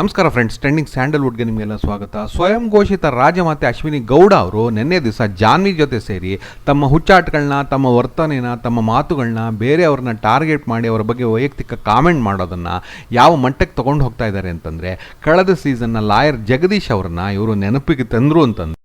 ನಮಸ್ಕಾರ friends trending ಸ್ಯಾಂಡಲ್ವುಡ್ಗೆ ನಿಮಗೆಲ್ಲ ಸ್ವಾಗತ. ಸ್ವಯಂ ಘೋಷಿತ ರಾಜಮಾತೆ ಅಶ್ವಿನಿ ಗೌಡ ಅವರು ನಿನ್ನೆ ದಿವಸ ಜಾನ್ವಿ ಜೊತೆ ಸೇರಿ ತಮ್ಮ ಹುಚ್ಚಾಟಗಳನ್ನ, ತಮ್ಮ ವರ್ತನೆನ, ತಮ್ಮ ಮಾತುಗಳನ್ನ ಬೇರೆಯವ್ರನ್ನ ಟಾರ್ಗೆಟ್ ಮಾಡಿ ಅವರ ಬಗ್ಗೆ ವೈಯಕ್ತಿಕ ಕಾಮೆಂಟ್ ಮಾಡೋದನ್ನು ಯಾವ ಮಟ್ಟಕ್ಕೆ ತೊಗೊಂಡು ಹೋಗ್ತಾ ಇದ್ದಾರೆ ಅಂತಂದರೆ, ಕಳೆದ ಸೀಸನ್ನ ಲಾಯರ್ ಜಗದೀಶ್ ಅವ್ರನ್ನ ಇವರು ನೆನಪಿಗೆ ತಂದರು ಅಂತಂದು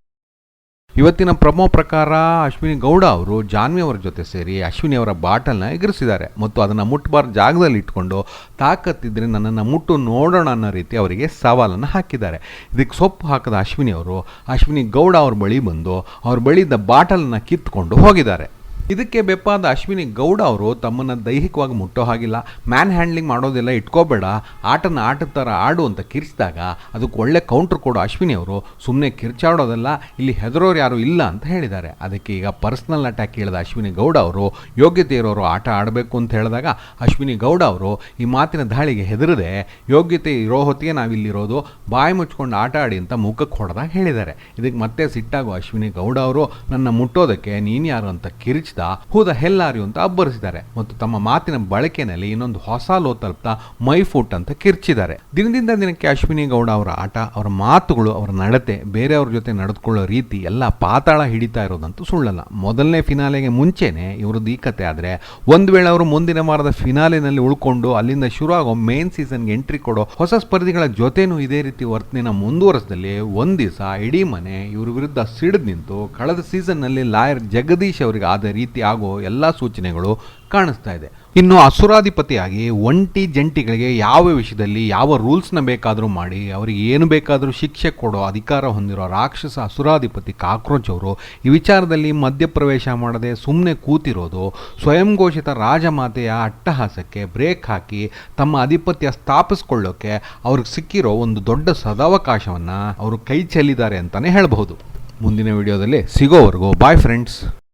ಇವತ್ತಿನ ಪ್ರಮೋ ಪ್ರಕಾರ ಅಶ್ವಿನಿ ಗೌಡ ಅವರು ಜಾನ್ವಿ ಅವರ ಜೊತೆ ಸೇರಿ ಅಶ್ವಿನಿ ಅವರ ಬಾಟಲ್ನ ಎಗರಿಸಿದ್ದಾರೆ. ಮತ್ತು ಅದನ್ನು ಮುಟ್ಟಬಾರ್ದು ಜಾಗದಲ್ಲಿ ಇಟ್ಕೊಂಡು ತಾಕತ್ತಿದ್ರೆ ನನ್ನನ್ನು ಮುಟ್ಟು ನೋಡೋಣ ಅನ್ನೋ ರೀತಿ ಅವರಿಗೆ ಸವಾಲನ್ನು ಹಾಕಿದ್ದಾರೆ. ಇದಕ್ಕೆ ಸೊಪ್ಪು ಹಾಕದ ಅಶ್ವಿನಿ ಅವರು ಅಶ್ವಿನಿ ಗೌಡ ಅವ್ರ ಬಳಿ ಬಂದು ಅವ್ರ ಬಳಿದ ಬಾಟಲನ್ನು ಕಿತ್ಕೊಂಡು ಹೋಗಿದ್ದಾರೆ. ಇದಕ್ಕೆ ಬೆಪ್ಪಾದ ಅಶ್ವಿನಿ ಗೌಡ ಅವರು ತಮ್ಮನ್ನು ದೈಹಿಕವಾಗಿ ಮುಟ್ಟೋ ಹಾಗಿಲ್ಲ. ಮ್ಯಾನ್ ಹ್ಯಾಂಡ್ಲಿಂಗ್ ಮಾಡೋದೆಲ್ಲ ಇಟ್ಕೋಬೇಡ. ಆಟನ ಆಟದ ಥರ ಆಡು ಅಂತ ಕಿರ್ಚಿದಾಗ ಅದಕ್ಕೆ ಒಳ್ಳೆ ಕೌಂಟ್ರ್ ಕೊಡೋ ಅಶ್ವಿನಿ ಅವರು. ಸುಮ್ಮನೆ ಕಿರ್ಚಾಡೋದಲ್ಲ, ಇಲ್ಲಿ ಹೆದರೋರು ಯಾರು ಇಲ್ಲ ಅಂತ ಹೇಳಿದ್ದಾರೆ. ಅದಕ್ಕೆ ಈಗ ಪರ್ಸ್ನಲ್ ಅಟ್ಯಾಕ್ ಹೇಳಿದ ಅಶ್ವಿನಿ ಗೌಡ ಅವರು, ಯೋಗ್ಯತೆ ಇರೋರು ಆಟ ಆಡಬೇಕು ಅಂತ ಹೇಳಿದಾಗ ಅಶ್ವಿನಿ ಗೌಡ ಅವರು ಈ ಮಾತಿನ ದಾಳಿಗೆ ಹೆದರದೆ, ಯೋಗ್ಯತೆ ಇರೋ ಹೊತ್ತಿಗೆ ನಾವಿಲ್ಲಿರೋದು ಬಾಯಿ ಮುಚ್ಕೊಂಡು ಆಟ ಆಡಿ ಅಂತ ಮುಖಕ್ಕೆ ಹೊಡೆದಾಗ ಹೇಳಿದ್ದಾರೆ. ಇದಕ್ಕೆ ಮತ್ತೆ ಸಿಟ್ಟಾಗೋ ಅಶ್ವಿನಿ ಗೌಡ ಅವರು, ನನ್ನ ಮುಟ್ಟೋದಕ್ಕೆ ನೀನು ಯಾರು ಅಂತ ಕಿರಿಚಿದ ಹೂದ ಹೆಲ್ಲಾರಿ ಅಂತ ಅಬ್ಬರಿಸಿದ್ದಾರೆ. ಮತ್ತು ತಮ್ಮ ಮಾತಿನ ಬಳಕೆಯಲ್ಲಿ ಇನ್ನೊಂದು ಹೊಸ ಲೋ ತಲುಪ್ತಾ ಮೈ ಫುಟ್ ಅಂತ ಕಿರ್ಚಿದ್ದಾರೆ. ದಿನದಿಂದ ದಿನಕ್ಕೆ ಅಶ್ವಿನಿ ಗೌಡ ಅವರ ಆಟ, ಅವರ ಮಾತುಗಳು, ಅವರ ನಡತೆ, ಬೇರೆಯವ್ರ ಜೊತೆ ನಡೆದುಕೊಳ್ಳೋ ರೀತಿ ಎಲ್ಲ ಪಾತಾಳ ಹಿಡಿತಾ ಇರೋದಂತೂ ಸುಳ್ಳಲ್ಲ. ಮೊದಲನೇ ಫಿನಾಲೆಗೆ ಮುಂಚೆನೆ ಇವ್ರದ್ದು ಈ ಕತೆ ಆದರೆ, ಒಂದು ವೇಳೆ ಅವರು ಮುಂದಿನ ವಾರದ ಫಿನಾಲೆನಲ್ಲಿ ಉಳ್ಕೊಂಡು ಅಲ್ಲಿಂದ ಶುರು ಆಗೋ ಮೇನ್ ಸೀಸನ್ಗೆ ಎಂಟ್ರಿ ಕೊಡೋ ಹೊಸ ಸ್ಪರ್ಧಿಗಳ ಜೊತೆನೂ ಇದೇ ರೀತಿ ವರ್ತನೆನ ಮುಂದುವರೆಸದಲ್ಲಿ ಒಂದು ದಿವಸ ಇಡೀ ಮನೆ ಇವ್ರ ವಿರುದ್ಧ ಸಿಡಿದು ನಿಂತು, ಕಳೆದ ಸೀಸನ್ನಲ್ಲಿ ಲಾಯರ್ ಜಗದೀಶ್ ಅವರಿಗೆ ಆದ ಆಗೋ ಎಲ್ಲ ಸೂಚನೆಗಳು ಕಾಣಿಸ್ತಾ ಇದೆ. ಇನ್ನು ಅಸುರಾಧಿಪತಿಯಾಗಿ ಒಂಟಿ ಜಂಟಿಗಳಿಗೆ ಯಾವ ವಿಷಯದಲ್ಲಿ ಯಾವ ರೂಲ್ಸ್ನ ಬೇಕಾದರೂ ಮಾಡಿ, ಅವರಿಗೆ ಏನು ಬೇಕಾದರೂ ಶಿಕ್ಷೆ ಕೊಡೋ ಅಧಿಕಾರ ಹೊಂದಿರೋ ರಾಕ್ಷಸ ಅಸುರಾಧಿಪತಿ ಕಾಕ್ರೋಚ್ ಅವರು ಈ ವಿಚಾರದಲ್ಲಿ ಮಧ್ಯಪ್ರವೇಶ ಮಾಡದೆ ಸುಮ್ಮನೆ ಕೂತಿರೋದು ಸ್ವಯಂ ಘೋಷಿತ ರಾಜಮಾತೆಯ ಅಟ್ಟಹಾಸಕ್ಕೆ ಬ್ರೇಕ್ ಹಾಕಿ ತಮ್ಮ ಆಧಿಪತ್ಯ ಸ್ಥಾಪಿಸ್ಕೊಳ್ಳೋಕೆ ಅವ್ರಿಗೆ ಸಿಕ್ಕಿರೋ ಒಂದು ದೊಡ್ಡ ಸದಾವಕಾಶವನ್ನು ಅವರು ಕೈ ಚೆಲ್ಲಿದ್ದಾರೆ ಅಂತಲೇ ಹೇಳಬಹುದು. ಮುಂದಿನ ವಿಡಿಯೋದಲ್ಲಿ ಸಿಗೋವರೆಗೂ ಬಾಯ್ ಫ್ರೆಂಡ್ಸ್